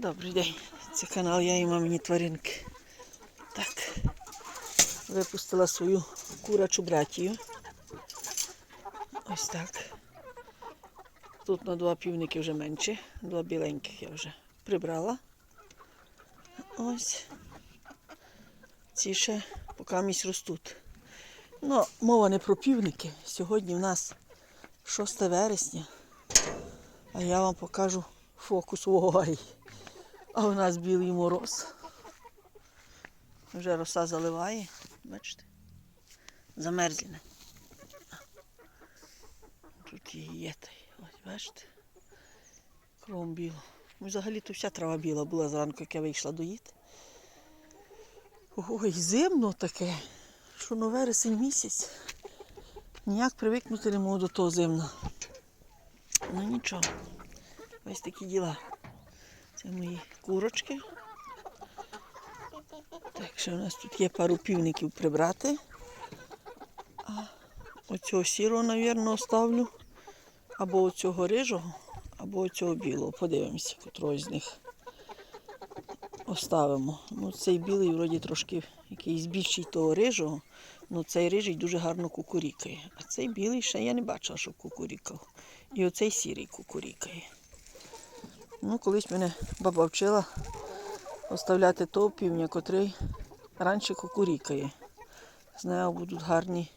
Добрий день. Це канал Я і мамині тваринки. Так. Випустила свою курачу братію. Ось так. Тут на два півники вже менше, два біленьких я вже прибрала. Ось. Ці ще поки місць ростуть. Ну, мова не про півники. Сьогодні в нас 6 вересня. А я вам покажу фокус вогай. А у нас білий мороз. Вже роса заливає, бачите? Замерзліне. Тут її є. та Ось, бачите? Кром біло. Взагалі-то вся трава біла була зранку, як я вийшла доїти. Ой, зимно таке, що на вересень місяць. Ніяк привикнути не можу до того зимна. Ну нічого. Ось такі діла. Це мої курочки. Так що у нас тут є пару півників прибрати. А оцього сірого, мабуть, оставлю. Або оцього рижого, або оцього білого. Подивимося, котрого з них оставимо. Ну, цей білий вроді трошки якийсь більший того рижого. Ну цей рижий дуже гарно кукурікає. А цей білий ще я не бачила, щоб кукурікав. І оцей сірий кукурікає. Ну, колись мене баба вчила оставляти того півня, котрий раніше кукурікає. З нього будуть гарні,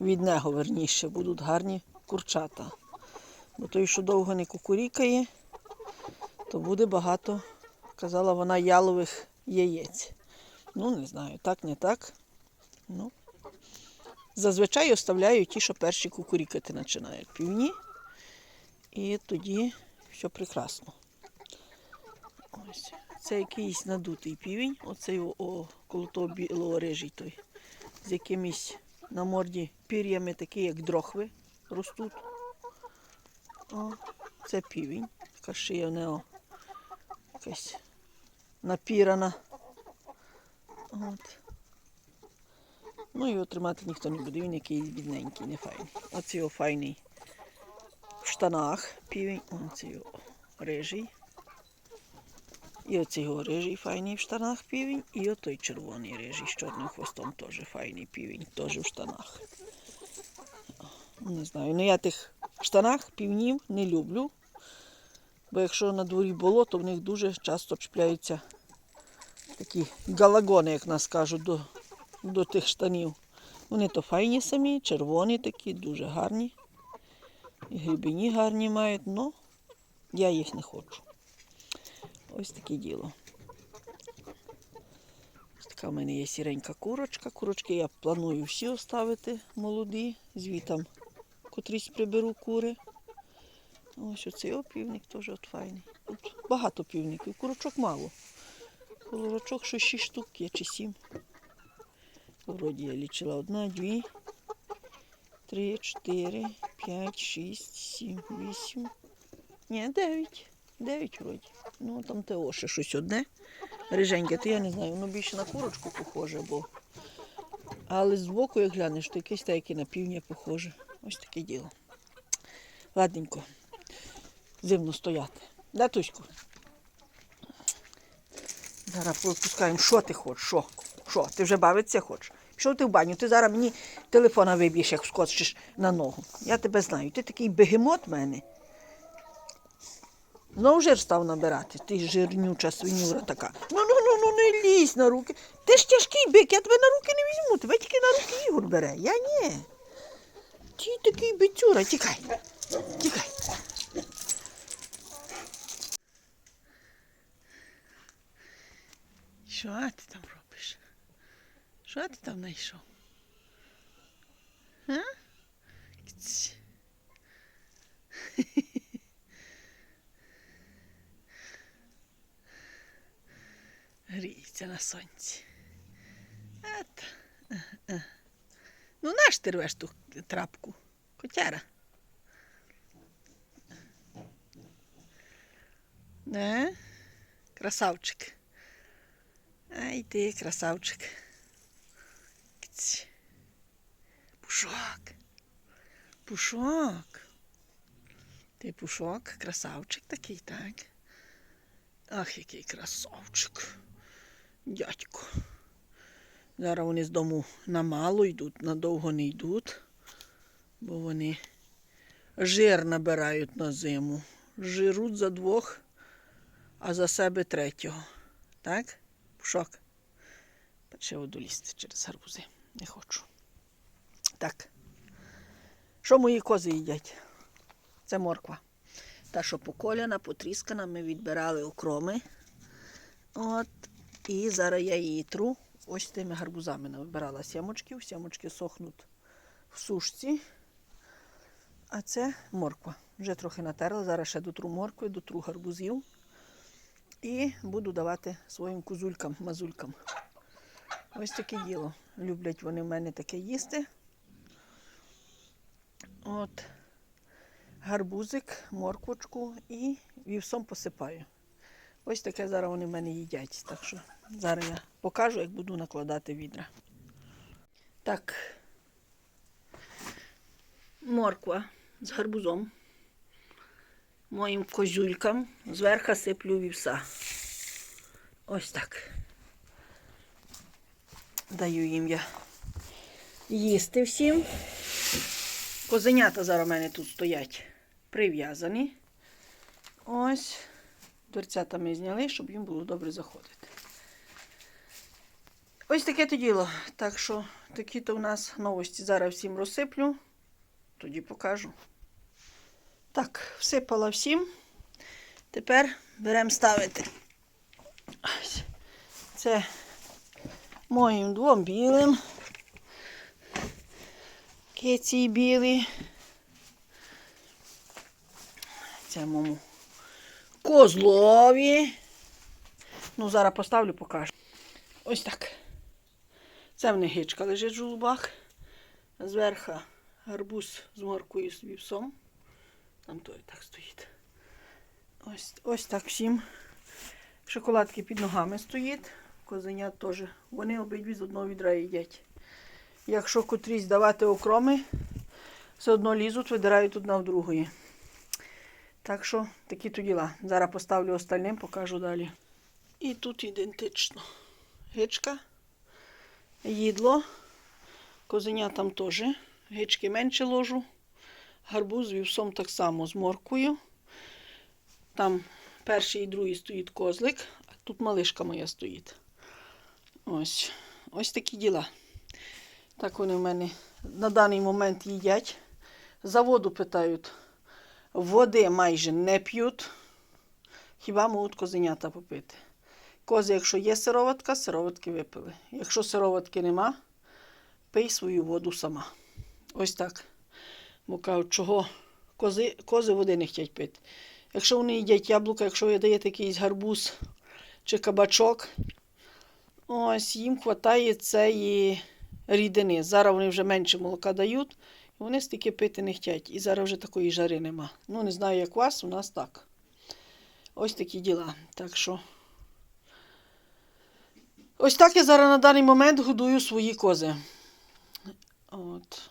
від нього верніше, будуть гарні курчата. Бо той, що довго не кукурікає, то буде багато, казала вона, ялових яєць. Ну, не знаю, так, не так. Ну, зазвичай оставляю ті, що перші кукурікати починають півні. І тоді все прекрасно. Ось. Це якийсь надутий півень, оцей о, о, коло того білого рижий той, з якимись на морді пір'ями, такі як дрохви ростуть. О, це півень. Така шия в нього якась напірана. От. Ну його тримати ніхто не буде, він якийсь бідненький, не файний. Оце його файний в штанах півень, оце його рижий. І оцей його рижий файний в штанах півень, і отой червоний рижий з чорним хвостом теж файний півень, теж в штанах. Не знаю, ну я тих в штанах півнів не люблю, бо якщо на дворі болото, в них дуже часто чіпляються такі галагони, як нас кажуть, до, до тих штанів. Вони то файні самі, червоні такі, дуже гарні. І глибині гарні мають, але я їх не хочу. Ось таке діло. Ось така в мене є сіренька курочка. Курочки я планую всі оставити молоді, звітом котрісь приберу кури. Ось оцей опівник теж от файний. Тут багато півників, курочок мало. Курочок що 6 штук є чи 7. Вроді я лічила одна, дві, три, чотири, п'ять, шість, сім, вісім. Ні, дев'ять. Дев'ять вроді. Ну там те ще щось одне. Риженьке, то я не знаю, воно більше на курочку похоже, бо. Але збоку, як глянеш, то якесь та, яке на півня похоже. Ось таке діло. Ладненько. Зимно стояти. Да, Туську? Зараз попускаємо. Що ти хочеш? Що? Що? Ти вже бавитися хочеш? Пішов ти в баню, ти зараз мені телефона виб'єш, як скочиш на ногу. Я тебе знаю. Ти такий бегемот в мене. Ну, жир став набирати, ти жирнюча свинюра така. Ну, ну, ну, ну, не лізь на руки. Ти ж тяжкий бик, я тебе на руки не візьму, тебе тільки на руки Ігор бере. Я ні. Ти такий бицюра, тікай. Тікай. Що ти там робиш? Що ти там знайшов? А? Гріється на сонці. Ет. е, е. Ну, наш ти рвеш ту трапку? Котяра. Не? Красавчик. Ай ти, красавчик. Пушок. Пушок. Ти пушок, красавчик такий, так? Ах, який красавчик. Дядько. Зараз вони з дому на мало йдуть, надовго не йдуть, бо вони жир набирають на зиму. Жируть за двох, а за себе третього. Так? Пушок. Ще воду лізти через гарбузи. Не хочу. Так. Що мої кози їдять? Це морква. Та, що поколяна, потріскана, ми відбирали окроми. От. І зараз я її тру. Ось тими гарбузами вибирала сімочків. Сімочки сохнуть в сушці. А це морква. Вже трохи натерла. Зараз ще дотру моркви, дотру гарбузів. І буду давати своїм кузулькам, мазулькам. Ось таке діло. Люблять вони в мене таке їсти. От гарбузик, морквочку і вівсом посипаю. Ось таке зараз вони в мене їдять. Так що зараз я покажу, як буду накладати відра. Так. Морква з гарбузом. Моїм козюлькам зверху сиплю вівса. Ось так. Даю їм я їсти всім. Козенята зараз у мене тут стоять прив'язані. Ось. Дверцята ми зняли, щоб їм було добре заходити. Ось таке то діло. Так що такі-то у нас новості зараз всім розсиплю. Тоді покажу. Так, всипала всім. Тепер беремо ставити. Це моїм двом білим. Киці білі. Це моєму козлові. Ну, зараз поставлю, покажу. Ось так. Це в них гичка лежить в жолубах. Зверху гарбуз з моркою з вівсом. Там той так стоїть. Ось, ось так всім. Шоколадки під ногами стоїть. Козенят теж. Вони обидві з одного відра їдять. Якщо котрісь давати окроми, все одно лізуть, видирають одна в другої. Так що такі то діла. Зараз поставлю остальним, покажу далі. І тут ідентично. Гичка, їдло, козенятам теж. Гички менше ложу. Гарбуз з вівсом так само з моркою. Там перший і другий стоїть козлик, а тут малишка моя стоїть. Ось. Ось такі діла. Так вони в мене на даний момент їдять. За воду питають. Води майже не п'ють. Хіба можуть козенята попити. Кози, якщо є сироватка, сироватки випили. Якщо сироватки нема, пий свою воду сама. Ось так. Бо кажуть, чого кози, кози води не хочуть пити. Якщо вони їдять яблука, якщо ви даєте якийсь гарбуз чи кабачок, ось їм вистачає цієї рідини. Зараз вони вже менше молока дають, і вони стільки пити не хочуть. І зараз вже такої жари нема. Ну, не знаю, як у вас, у нас так. Ось такі діла. Так що. Ось так я зараз на даний момент годую свої кози. От.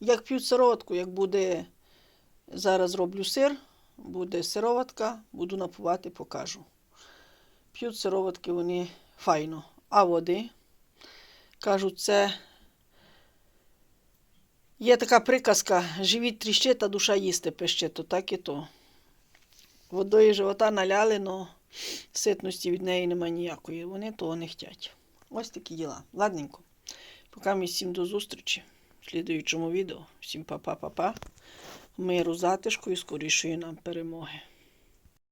Як п'ють сироватку, як буде зараз роблю сир, буде сироватка, буду напувати, покажу. П'ють сироватки вони файно. А води, кажуть, це є така приказка, живіт тріщить, а душа їсти пище, то так і то. Водою живота наляли, але ситності від неї немає ніякої. Вони того не хочуть. Ось такі діла. Ладненько. Поки ми всім до зустрічі в слідуючому відео. Всім па-па-па-па. Миру, затишку і скорішої нам перемоги.